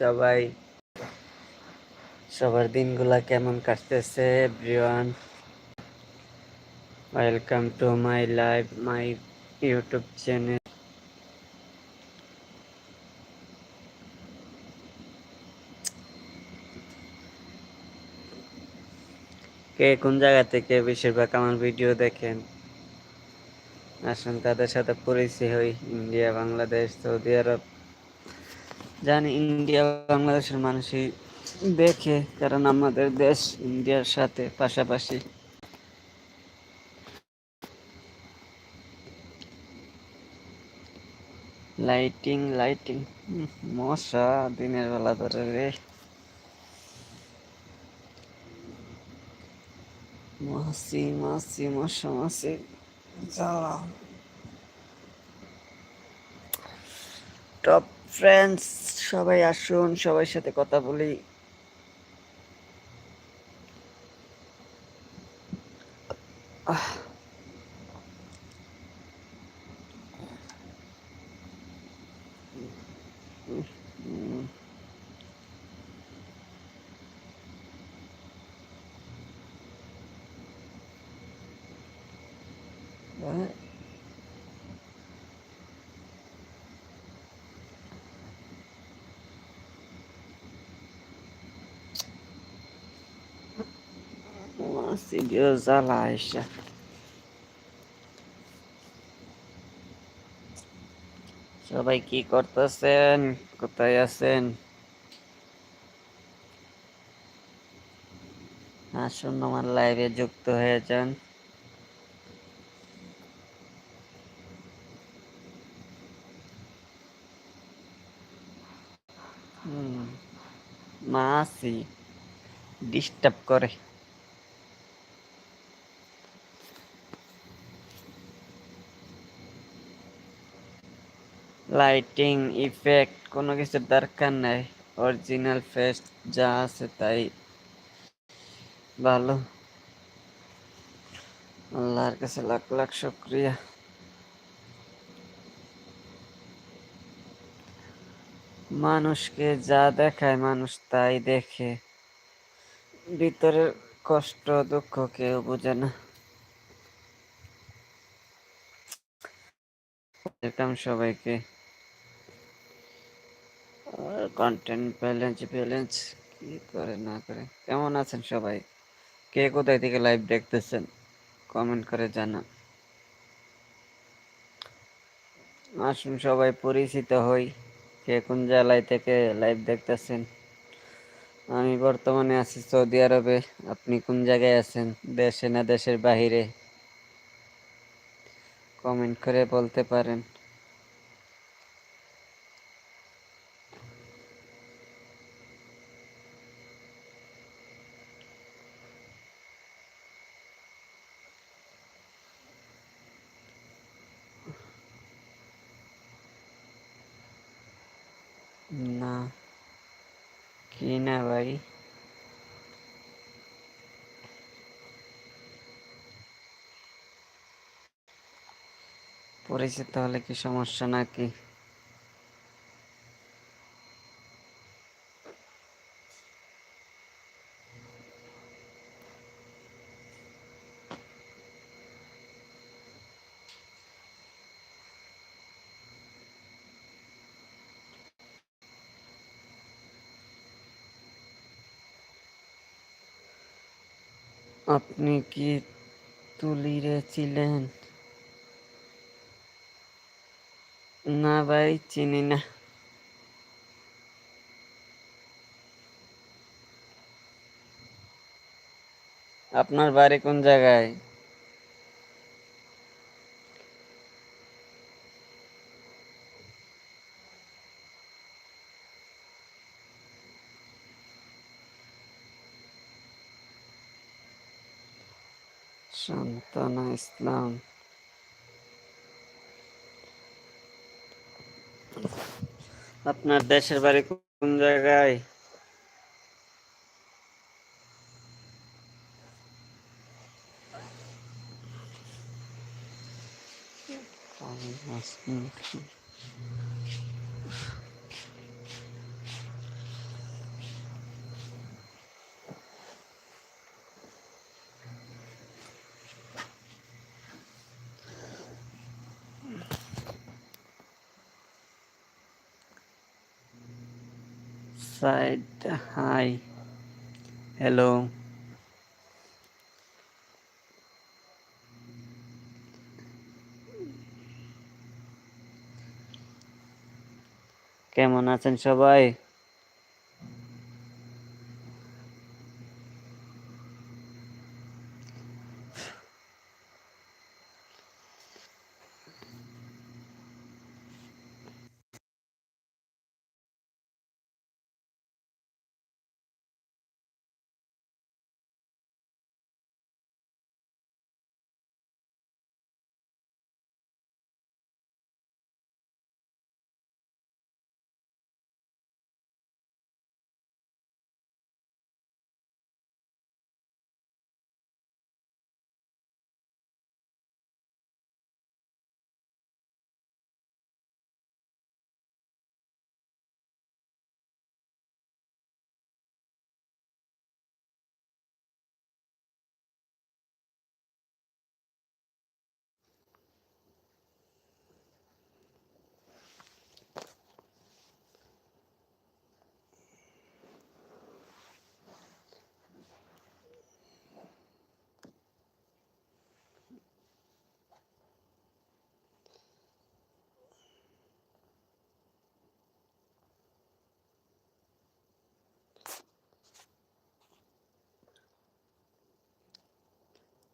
সবাই, সবার দিনগুলা কেমন কাটতেছে everyone welcome to my live my YouTube channel কে কোন জায়গা থেকে বেশিরভাগ আমার ভিডিও দেখেন? আসুন তাদের সাথে পরিচয় হই, ইন্ডিয়া, বাংলাদেশ, সৌদি আরব। জানি ইন্ডিয়া, বাংলাদেশের মানুষই দেখে কারণ আমাদের দেশ ইন্ডিয়ার সাথে পাশাপাশি। লাইটিং লাইটিং মশা দিনের বেলা ধরে রে। মাসি মাসি, মশা, মাসি, জ্বালা। টপ ফ্রেন্ডস সবাই আসুন সবার সাথে কথা বলি। Nossa, Deus alaxa. সবাই কি করতেছেন কোথায় আছেন আসুন আমার লাইভে যুক্ত হয়ে যান মাসি ডিস্টার্ব করে লাইটিং ইফেক্ট কোনো কিছুর দরকার নাই। অরিজিনাল ফেস যা আছে তাই। ভালো। আল্লাহর কাছে লাখ লাখ শুক্রিয়া। মানুষকে যা দেখায় মানুষ তাই দেখে। ভিতরের কষ্ট, দুঃখ কেউ বোঝে না। ওয়েলকাম সবাইকে। কন্টেন্ট ব্যালেন্স ব্যালেন্স কি করে না করে? কেমন আছেন সবাই? কে কোথায় থেকে লাইভ দেখতেছেন? কমেন্ট করে জানান। আসুন সবাই পরিচিত হই। কে কোন জেলায় থেকে লাইভ দেখতেছেন? আমি বর্তমানে আছি সৌদি আরবে। আপনি কোন জায়গায় আছেন? দেশে না দেশের বাহিরে? কমেন্ট করে বলতে পারেন না কি না ভাই পরিচিত হলে কি সমস্যা নাকি আপনি কি তুলিরে ছিলেন না ভাই চিনি না। আপনার বাড়ি কোন জায়গায়? সান্তানা ইসলাম আপনার দেশের বাড়ি কোন জায়গায়? সাইড হাই হ্যালো কেমন আছেন সবাই?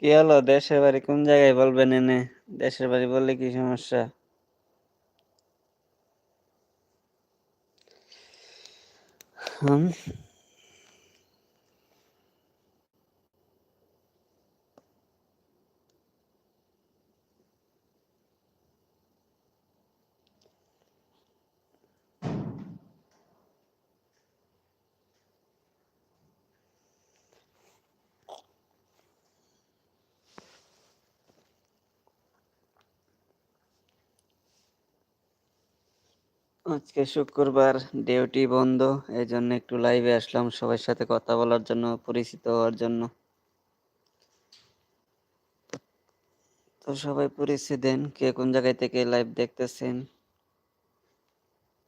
কি হলো? দেশের বাড়ি কোন জায়গায় বলবেন এনে? দেশের বাড়ি বললে কি সমস্যা? হুম? আজকে শুক্রবার, ডিউটি বন্ধ এই জন্য একটু লাইভে আসলাম, সবার সাথে কথা বলার জন্য, পরিচিত হওয়ার জন্য। তো সবাই পরিচিত দেন, কে কোন জায়গায় থেকে লাইভ দেখতেছেন,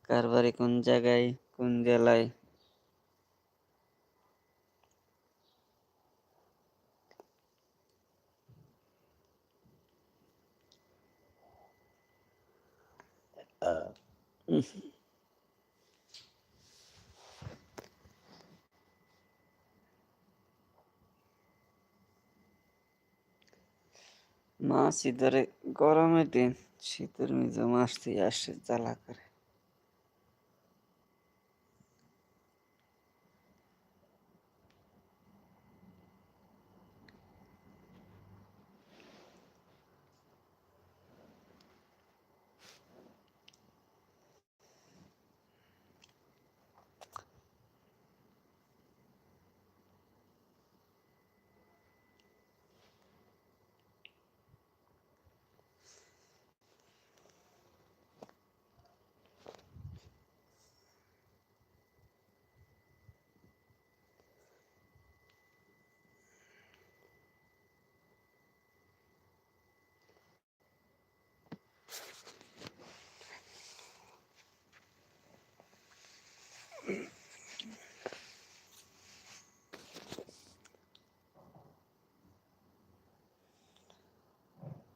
কার বাড়ি কোন জায়গায়, কোন জেলায় Mas idare gorame din și târmi zămaște ea și zala care.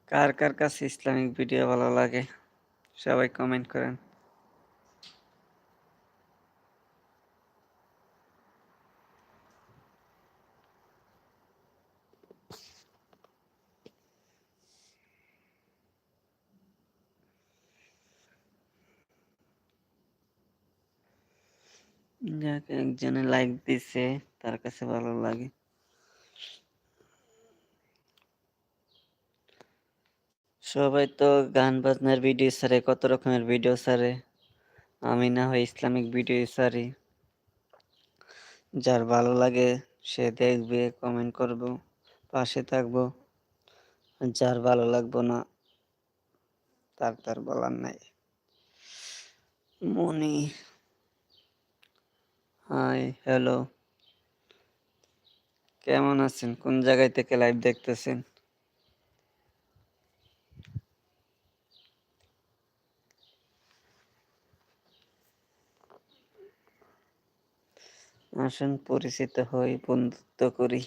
কার কার কাছে ইসলামিক ভিডিও ভালো লাগে? সবাই কমেন্ট করেন। যাক, একজনে লাইক দিছে, তার কাছে ভালো লাগে। সবাই তো গান বাজনার ভিডিও ছাড়ে, কত রকমের ভিডিও ছাড়ে। আমি না হয় ইসলামিক ভিডিও ছাড়ি। যার ভালো লাগে সে দেখবে কমেন্ট করব, পাশে থাকব। যার ভালো লাগবো না, তার তার বলার নাই। মনি হাই হ্যালো কেমন আছেন? কোন জায়গায় থেকে লাইভ দেখতেছেন? আসুন পরিচিত হই বন্ধুত্ব করি।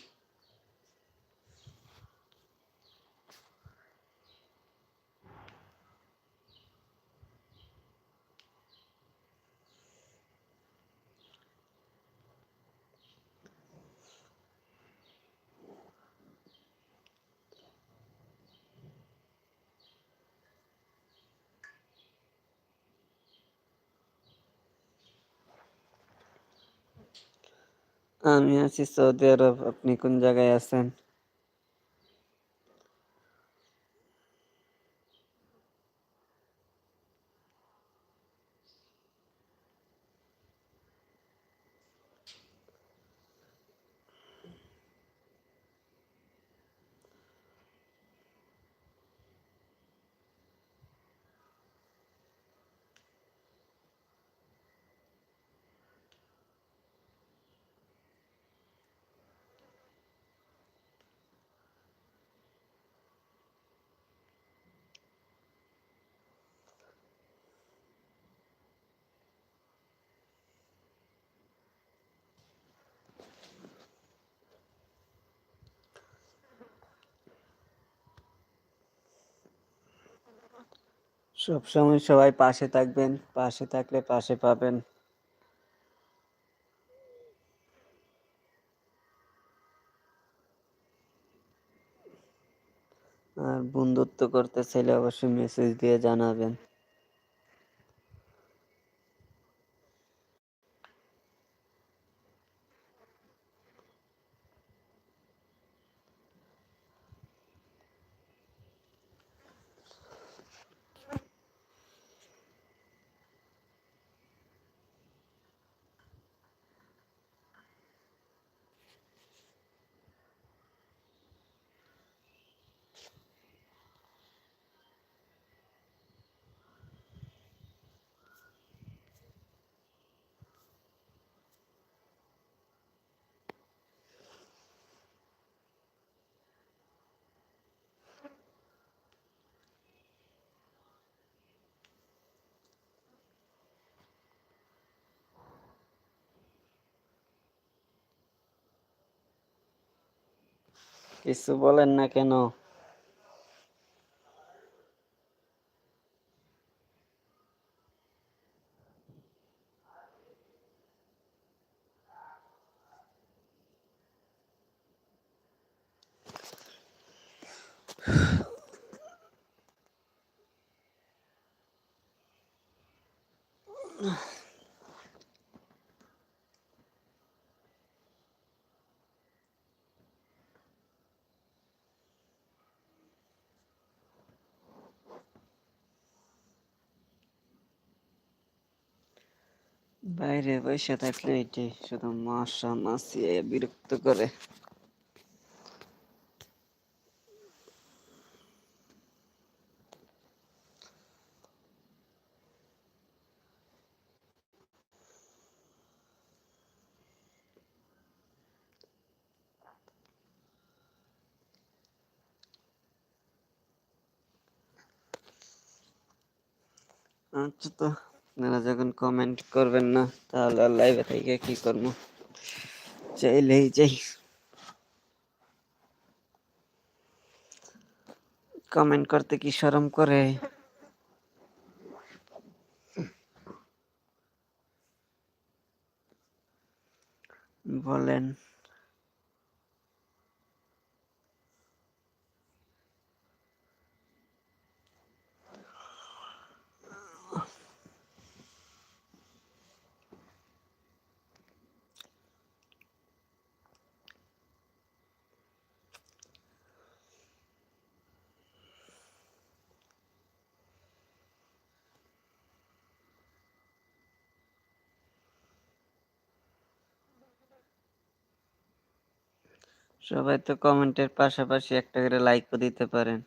আমি আছি সৌদি আরব। আপনি কোন জায়গায় আছেন? সবসময় সবাই পাশে থাকবেন, পাশে থাকলে পাশে পাবেন। আর বন্ধুত্ব করতে চাইলে অবশ্যই মেসেজ দিয়ে জানাবেন। কিছু বলেন না কেন? বাইরে বসে থাকলে এটি শুধু মশা মাছি এ বিরক্ত করে আচ্ছা তো আপনারা যখন কমেন্ট করবেন না, তাহলে আর লাইভে থেকে কি করব? চাইলেই যাই। কমেন্ট করতে কি শরম করে? সবাই তো কমেন্টের পাশাপাশি একটা করে লাইকও দিতে পারেন।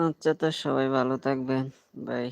আচ্ছা তো সবাই ভালো থাকবেন। বাই